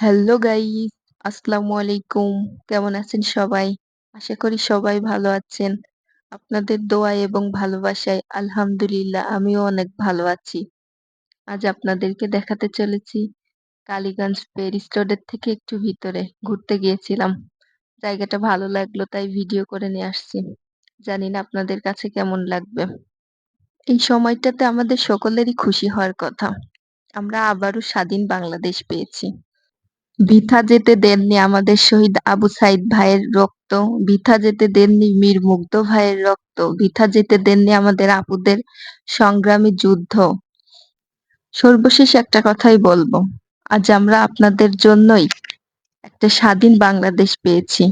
Hello guys আসসালামু আলাইকুম কেমন আছেন সবাই? আশা করি সবাই ভালো আছেন। আপনাদের দোয়া এবং ভালোবাসায় আলহামদুলিল্লাহ আমিও অনেক ভালো আছি। আজ আপনাদেরকে দেখাতে চলেছি কালীগঞ্জ পেরিস রোডের থেকে একটু ভিতরে ঘুরতে গিয়েছিলাম। জায়গাটা ভালো লাগল, তাই ভিডিও করে নিয়ে আসছি। জানি না আপনাদের কাছে কেমন লাগবে। এই সময়টাতে আমাদের সকলেরই খুশি হওয়ার কথা। আমরা আবারও স্বাধীন বাংলাদেশ পেয়েছি। বৃথা যেতে দেননি আমাদের শহীদ আবু সাইদ ভাইয়ের রক্ত, বৃথা যেতে দেননি মীর মুগ্ধ ভাইয়ের রক্ত, বৃথা যেতে দেননি আমাদের আপুদের সংগ্রামী যুদ্ধ। সর্বশেষ একটা কথাই বলব, আজ আমরা আপনাদের জন্যই একটা স্বাধীন বাংলাদেশ পেয়েছি।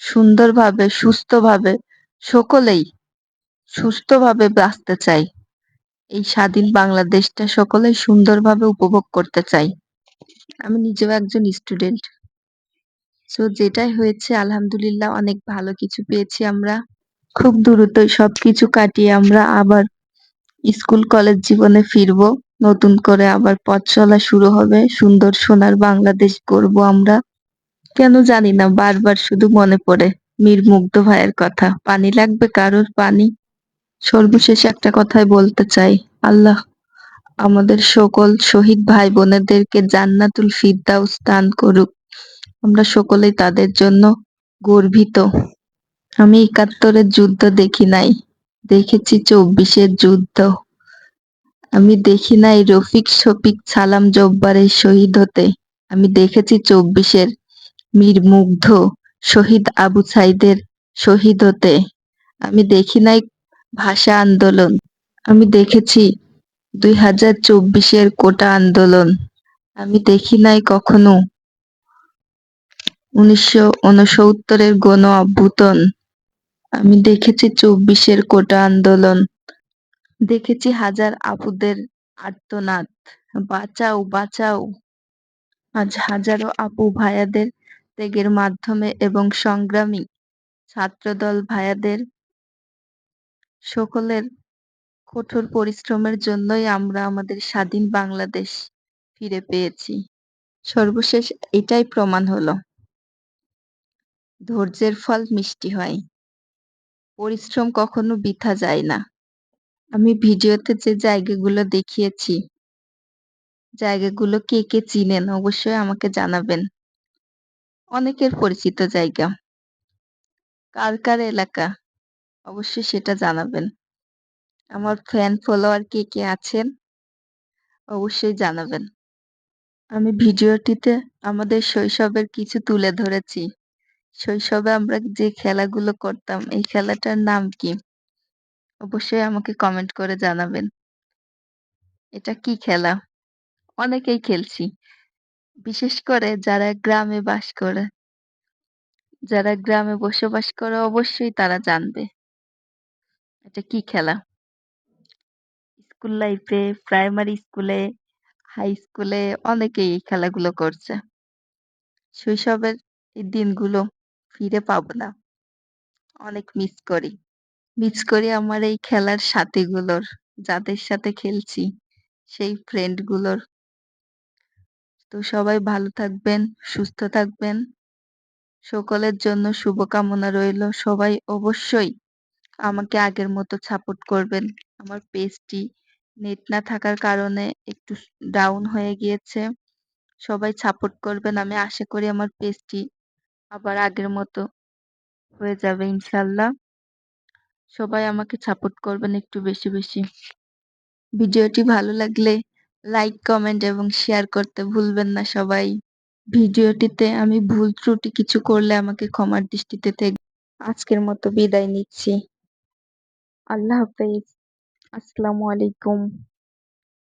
সুন্দরভাবে, সুস্থভাবে সকলেই সুস্থভাবে বাঁচতে চাই। এই স্বাধীন বাংলাদেশটা সকলেই সুন্দরভাবে উপভোগ করতে চাই। আমি নিজেও একজন স্টুডেন্ট সো যেটাই হয়েছে, আলহামদুলিল্লাহ অনেক ভালো কিছু পেয়েছি আমরা। খুব দ্রুতই সবকিছু কাটিয়ে আমরা আবার স্কুল কলেজ জীবনে ফিরব। নতুন করে আবার পথ চলা শুরু হবে। সুন্দর সোনার বাংলাদেশ করব আমরা। কেন জানি না, বারবার শুধু মনে পড়ে মীর মুগ্ধ ভাইয়ের কথা। পানি লাগবে কারোর পানি? সর্বশেষ একটা কথাই বলতে চাই, আল্লাহ আমাদের সকল শহীদ ভাই বোনেদেরকে জান্নাতুল ফিরদাউস দান করুক। আমরা সকলেই তাদের জন্য গর্বিত। আমি একাত্তরের যুদ্ধ দেখি নাই, দেখেছি চব্বিশের যুদ্ধ। আমি দেখি নাই রফিক শফিক সালাম জব্বারের শহীদ হতে। আমি দেখেছি চব্বিশের মীর মুগ্ধ শহীদ আবু সাইদের শহীদ হতে। আমি দেখি নাই ভাষা আন্দোলন। আমি দেখেছি দুই হাজার চব্বিশের কোটা আন্দোলন। আমি দেখি নাই কখনো। উনিশশো উনসত্তরের গণ অভ্যুত্থান। আমি দেখেছি চব্বিশের কোটা আন্দোলন। দেখেছি হাজার আপুদের আর্তনাদ। বাঁচাও বাঁচাও। আজ হাজারো আপু ভাইয়াদের ত্যাগের মাধ্যমে এবং সংগ্রামী ছাত্রদল ভাইয়াদের সকলের কঠোর পরিশ্রমের জন্যই আমরা আমাদের স্বাধীন বাংলাদেশ ফিরে পেয়েছি। সর্বশেষ এটাই প্রমাণ হলো। ধৈর্যের ফল মিষ্টি হয়। পরিশ্রম কখনো বৃথা যায় না। আমি ভিডিওতে যে জায়গাগুলো দেখিয়েছি, জায়গাগুলো কে কে চিনেন অবশ্যই আমাকে জানাবেন। অনেকের পরিচিত জায়গা। কার কার এলাকা? অবশ্যই সেটা জানাবেন। আমার ফ্যান ফলোয়ার কে কে আছেন? অবশ্যই জানাবেন। আমি ভিডিওটিতে আমাদের শৈশবের কিছু তুলে ধরেছি। শৈশবে আমরা যে খেলাগুলো করতাম, এই খেলাটার নাম কি? অবশ্যই আমাকে কমেন্ট করে জানাবেন। এটা কি খেলা? অনেকেই খেলছি। বিশেষ করে যারা গ্রামে বাস করে, যারা গ্রামে বসবাস করে, অবশ্যই তারা জানবে। এটা কি খেলা? স্কুল লাইফে প্রাইমারি স্কুলে হাই স্কুলে অনেকেই এই খেলাগুলো করছে। শৈশবের এই দিনগুলো ফিরে পাবো না। অনেক মিস করি। মিস করি আমার এই খেলার সাথীগুলোর, যাদের সাথে খেলছি, সেই ফ্রেন্ডগুলোর তো সবাই ভালো থাকবেন, সুস্থ থাকবেন। সকলের জন্য শুভকামনা রইল। সবাই অবশ্যই আমাকে আগের মতো সাপোর্ট করবেন। আমার পেজটি নেট না থাকার কারণে একটু ডাউন হয়ে গিয়েছে। সবাই সাপোর্ট করবেন, আমি আশা করি আমার পেজটি আবার আগের মতো হয়ে যাবে ইনশাল্লাহ সবাই আমাকে সাপোর্ট করবেন একটু বেশি বেশি। ভিডিওটি ভালো লাগলে লাইক কমেন্ট এবং শেয়ার করতে ভুলবেন না সবাই। ভিডিওটিতে আমি ভুল ত্রুটি কিছু করলে আমাকে ক্ষমার দৃষ্টিতে থেকে আজকের মতো বিদায় নিচ্ছি। আল্লাহ হাফেজ। আসসালামু আলাইকুম।